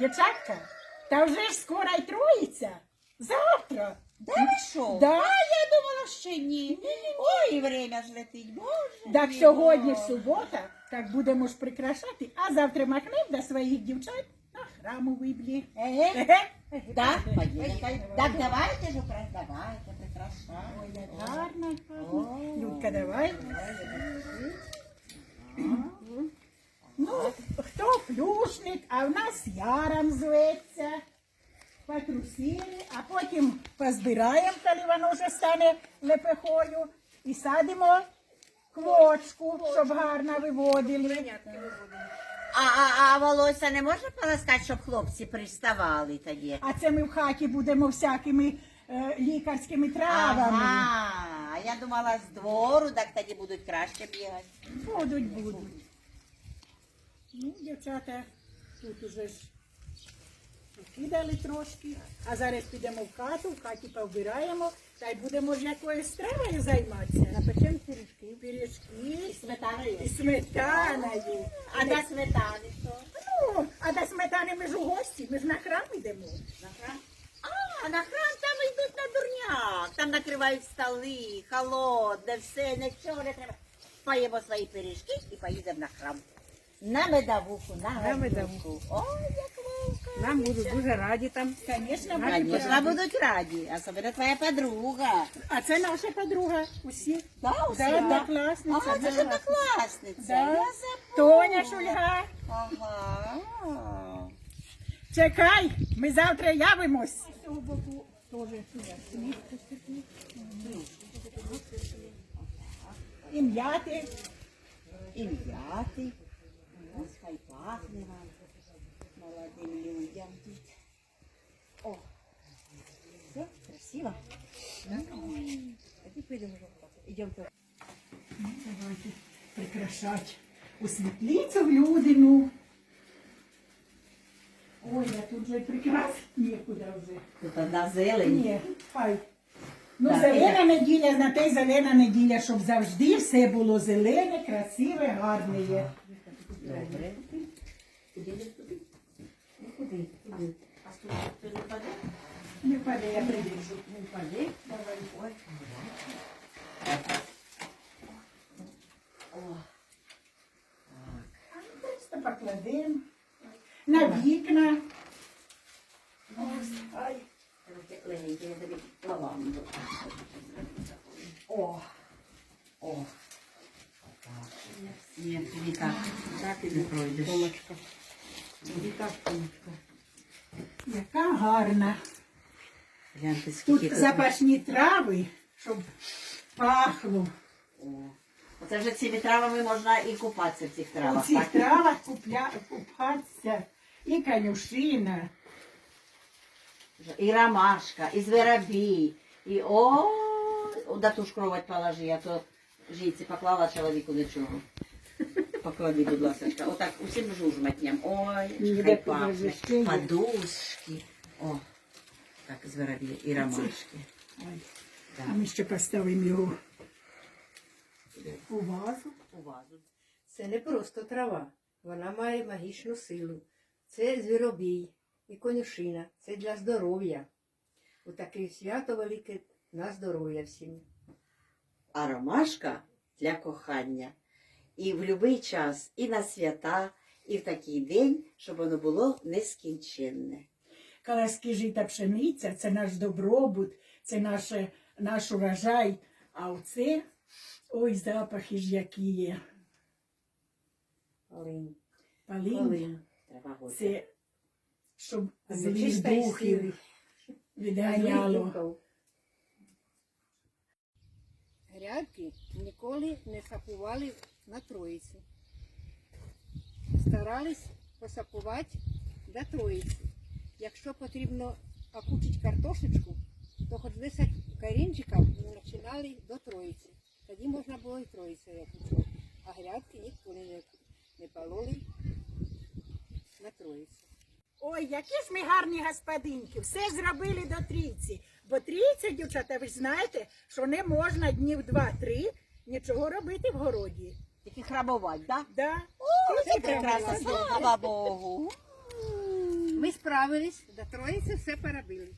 Дівчатка, та вже ж скоро й троїться. Завтра. Да ви що? Да. А я думала, що ні. Ой, время ж летить, боже. Так мій, сьогодні ж субота, так будемо ж прикрашати, а завтра махнем до своїх дівчат на храмовий блі. Еге. Еге. Так. Так, давайте ж, укра- давайте, прикрашаємо. О. Людка, давай. Ну, а в нас яром зветься. Потрусили, а потім позбираємо, коли воно вже стане лепехою, і садимо квочку, щоб гарно виводили. А, а, а волосся не можна полоскати, щоб хлопці приставали тоді? А це ми в хаті будемо всякими е, лікарськими травами. Ага, а я думала з двору, так тоді будуть краще бігати. Будуть, будуть. Ну, дівчата, тут уже ж покидали трошки, а зараз підемо в хату, в хаті повбираємо, та й будемо ж якоюсь стравою займатися. Напечемо пиріжки. Пиріжки Сметаною. і сметаною. А до сметани що? Ну, а до сметани ми ж у гості, ми ж на храм йдемо. На храм? А, на храм там йдуть на дурняк. Там накривають столи, холодне, все, нічого не треба. Поїмо свої пиріжки і поїдемо на храм. На медовуху, на, На медовуху. Як. Нам будуть дуже раді там. Звісно, Конечно, будуть раді, особливо твоя подруга. А це наша подруга, усі. Да, усі? Да, однокласниця. Ага, це ж да. однокласниця. Да. Я забула. Тоня Шульга. Ага. Чекай, ми завтра явимось. І м'яти. І м'яти. Ось хай пахне вам. Молодим людям тут. О, все, красиво. Тоді підемо вже в Давайте прикрашати у світлицю в людину. Ой, я тут же прикрасити нікуди вже. Тут одна зелень. Ні, хай. Ну, Так, зелена неділя, на те й зелена неділя, щоб завжди все було зелене, красиве, гарне є. Добре. Куди не туди? Ну куди? Куди? А тут ти не паде? Не впаде, я придержу. Не впаде? Давай. Ой. О. Просто покладемо на вікна. Ось, ай. Руки легенькі, я тобі лаванду. О. О. Ні, тобі так. Так і не пройдеш. Томочка. Тобі так, Томочка. Яка гарна. Гляньте, скільки Тут запашні трави, щоб пахло. О. Оце вже цими травами можна і купатися в цих У травах. цих так? травах купля, купатися і конюшина. І ромашка, і зверобій, і о, да ту ж кровать положи, а то жінці поклала чоловіку нічого. Поклади, будь ласка. Отак усім жужматням. Ой, хай пахне. Подушки. О, так, зверобій і ромашки. Ой, Так. А ми ще поставимо його у вазу. У вазу. Це не просто трава. Вона має магічну силу. Це звіробій і конюшина. Це для здоров'я. У таке свято велике на здоров'я всім. А ромашка для кохання. І в будь-який час, і на свята, і в такий день, щоб воно було нескінченне. Колоски жита пшениця це наш добробут, це наше, наш урожай. А оце, ой, запахи ж які є. Олень. Палін, Олень. Це щоб й духів відганяло. Грядки ніколи не сапували на троїці. Старались посапувати до троїці. Якщо потрібно окучити картошечку, то хоч 10 корінчиків починали до троїці. Тоді можна було і троїцю окучувати. А грядки ніколи не, пололи на троїці. Ой, які ж ми гарні господинки, все зробили до трійці. Бо трійця, дівчата, ви ж знаєте, що не можна днів два-три нічого робити в городі. Тільки храбувати, так? Да? О, Це це прекрасно, прекрасно. слава Богу. Ми справились, до троїці все перебили.